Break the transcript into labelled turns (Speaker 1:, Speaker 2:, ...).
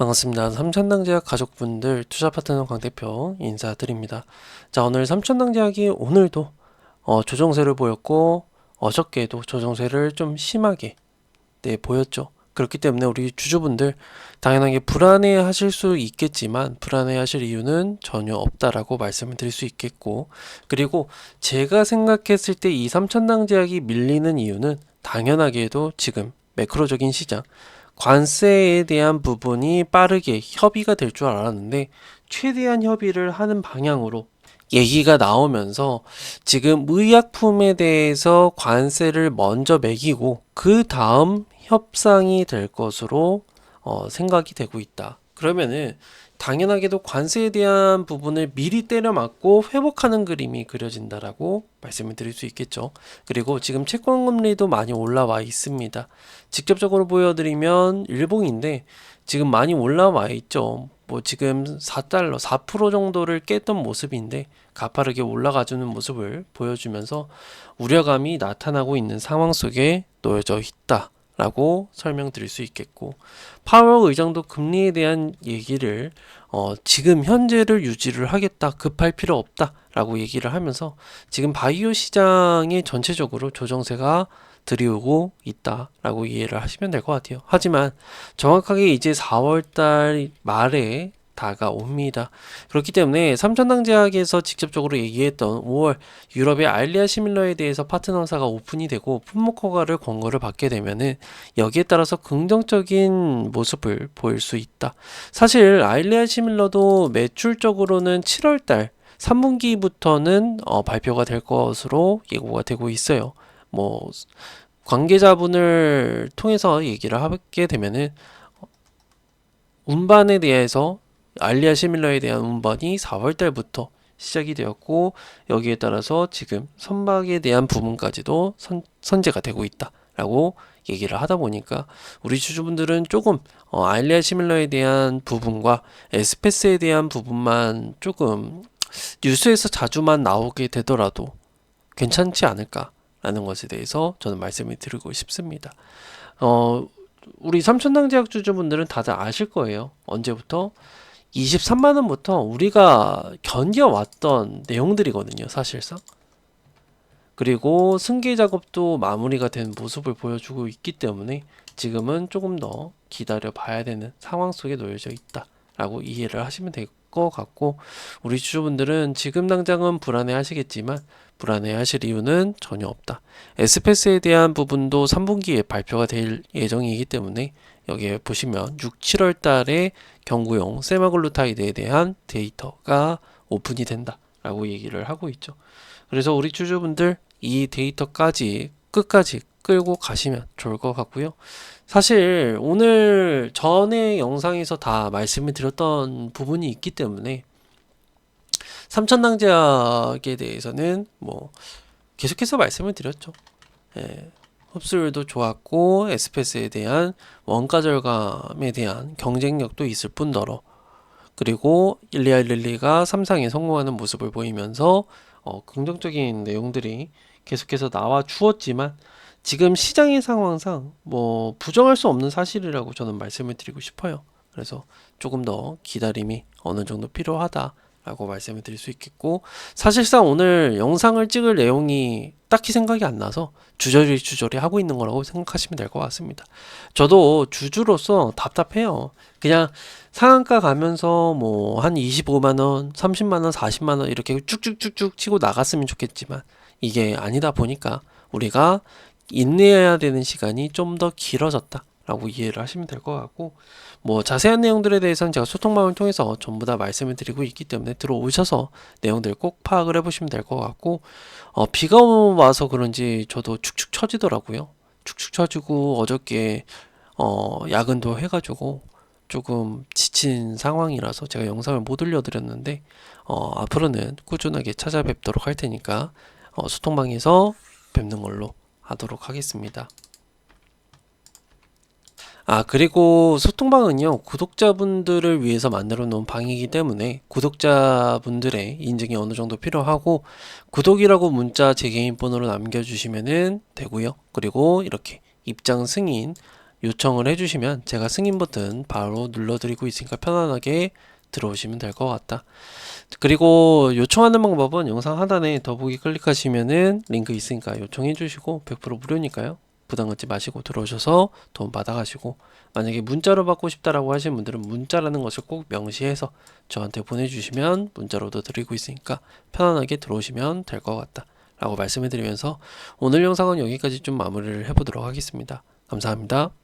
Speaker 1: 반갑습니다. 삼천당제약 가족분들 투자 파트너 강 대표 인사드립니다. 자 오늘 삼천당제약이 오늘도 어, 조정세를 보였고 어저께도 조정세를 좀 심하게 네 보였죠. 그렇기 때문에 우리 주주분들 당연하게 불안해 하실 수 있겠지만 불안해 하실 이유는 전혀 없다라고 말씀을 드릴 수 있겠고 그리고 제가 생각했을 때 이 삼천당 제약이 밀리는 이유는 당연하게도 지금 매크로적인 시장 관세에 대한 부분이 빠르게 협의가 될 줄 알았는데 최대한 협의를 하는 방향으로 얘기가 나오면서 지금 의약품에 대해서 관세를 먼저 매기고 그 다음 협상이 될 것으로 어, 생각이 되고 있다. 그러면은 당연하게도 관세에 대한 부분을 미리 때려 맞고 회복하는 그림이 그려진다라고 말씀을 드릴 수 있겠죠. 그리고 지금 채권 금리도 많이 올라와 있습니다. 직접적으로 보여드리면 일봉인데 지금 많이 올라와 있죠. 뭐 지금 4달러, 4% 정도를 깼던 모습인데 가파르게 올라가주는 모습을 보여주면서 우려감이 나타나고 있는 상황 속에 놓여져 있다. 라고 설명드릴 수 있겠고 파월 의장도 금리에 대한 얘기를 어, 지금 현재를 유지를 하겠다 급할 필요 없다 라고 얘기를 하면서 지금 바이오 시장의 전체적으로 조정세가 들이오고 있다라고 이해를 하시면 될 것 같아요. 하지만 정확하게 이제 4월달 말에 다가옵니다. 그렇기 때문에 삼천당제약에서 직접적으로 얘기했던 5월 유럽의 알리아 시밀러에 대해서 파트너 사가 오픈이 되고 품목 허가를 권고를 받게 되면은 여기에 따라서 긍정적인 모습을 보일 수 있다. 사실 알리아 시밀러도 매출적으로는 7월달 3분기부터는 어, 발표가 될 것으로 예고가 되고 있어요. 뭐 관계자분을 통해서 얘기를 하게 되면은 운반에 대해서 알리아 시밀러에 대한 운반이 4월 달부터 시작이 되었고 여기에 따라서 지금 선박에 대한 부분까지도 선, 선제가 되고 있다라고 얘기를 하다 보니까 우리 주주분들은 조금 어, 알리아 시밀러에 대한 부분과 에스페스에 대한 부분만 조금 뉴스에서 자주만 나오게 되더라도 괜찮지 않을까라는 것에 대해서 저는 말씀을 드리고 싶습니다. 어, 우리 삼천당 제약 주주분들은 다들 아실 거예요. 언제부터 23만 원부터 우리가 견뎌왔던 내용들이거든요, 사실상. 그리고 승계 작업도 마무리가 된 모습을 보여주고 있기 때문에 지금은 조금 더 기다려 봐야 되는 상황 속에 놓여져 있다라고 이해를 하시면 될 것 같고 우리 주주분들은 지금 당장은 불안해 하시겠지만 불안해 하실 이유는 전혀 없다. 에스페스에 대한 부분도 3분기에 발표가 될 예정이기 때문에 여기에 보시면 6, 7월 달에 경구용 세마글루타이드에 대한 데이터가 오픈이 된다 라고 얘기를 하고 있죠. 그래서 우리 주주분들 이 데이터까지 끝까지 끌고 가시면 좋을 것 같고요. 사실 오늘 전에 영상에서 다 말씀을 드렸던 부분이 있기 때문에 삼천당제약에 대해서는 뭐 계속해서 말씀을 드렸죠. 예, 흡수율도 좋았고 에스페스에 대한 원가 절감에 대한 경쟁력도 있을 뿐더러 그리고 일리알릴리가 삼상에 성공하는 모습을 보이면서 어, 긍정적인 내용들이 계속해서 나와 주었지만 지금 시장의 상황상 뭐 부정할 수 없는 사실이라고 저는 말씀을 드리고 싶어요. 그래서 조금 더 기다림이 어느 정도 필요하다. 라고 말씀을 드릴 수 있겠고 사실상 오늘 영상을 찍을 내용이 딱히 생각이 안 나서 주저리 주저리 하고 있는 거라고 생각하시면 될 것 같습니다. 저도 주주로서 답답해요. 그냥 상한가 가면서 뭐 한 25만 원, 30만 원, 40만 원 이렇게 쭉쭉쭉쭉 치고 나갔으면 좋겠지만 이게 아니다 보니까 우리가 인내해야 되는 시간이 좀 더 길어졌다. 라고 이해를 하시면 될 것 같고 뭐 자세한 내용들에 대해서는 제가 소통방을 통해서 전부 다 말씀을 드리고 있기 때문에 들어오셔서 내용들 꼭 파악을 해보시면 될 것 같고 어, 비가 와서 그런지 저도 축축 처지더라고요 축축 처지고 어저께 어, 야근도 해가지고 조금 지친 상황이라서 제가 영상을 못 올려드렸는데 어, 앞으로는 꾸준하게 찾아뵙도록 할 테니까 어, 소통방에서 뵙는 걸로 하도록 하겠습니다. 아, 그리고 소통방은요, 구독자분들을 위해서 만들어 놓은 방이기 때문에 구독자분들의 인증이 어느 정도 필요하고, 구독이라고 문자 제 개인 번호로 남겨주시면 되고요. 그리고 이렇게 입장 승인, 요청을 해주시면 제가 승인 버튼 바로 눌러드리고 있으니까 편안하게 들어오시면 될 것 같다. 그리고 요청하는 방법은 영상 하단에 더보기 클릭하시면은 링크 있으니까 요청해 주시고 100% 무료니까요. 부담 갖지 마시고 들어오셔서 도움 받아가시고 만약에 문자로 받고 싶다라고 하시는 분들은 문자라는 것을 꼭 명시해서 저한테 보내주시면 문자로도 드리고 있으니까 편안하게 들어오시면 될 것 같다 라고 말씀해 드리면서 오늘 영상은 여기까지 좀 마무리를 해보도록 하겠습니다. 감사합니다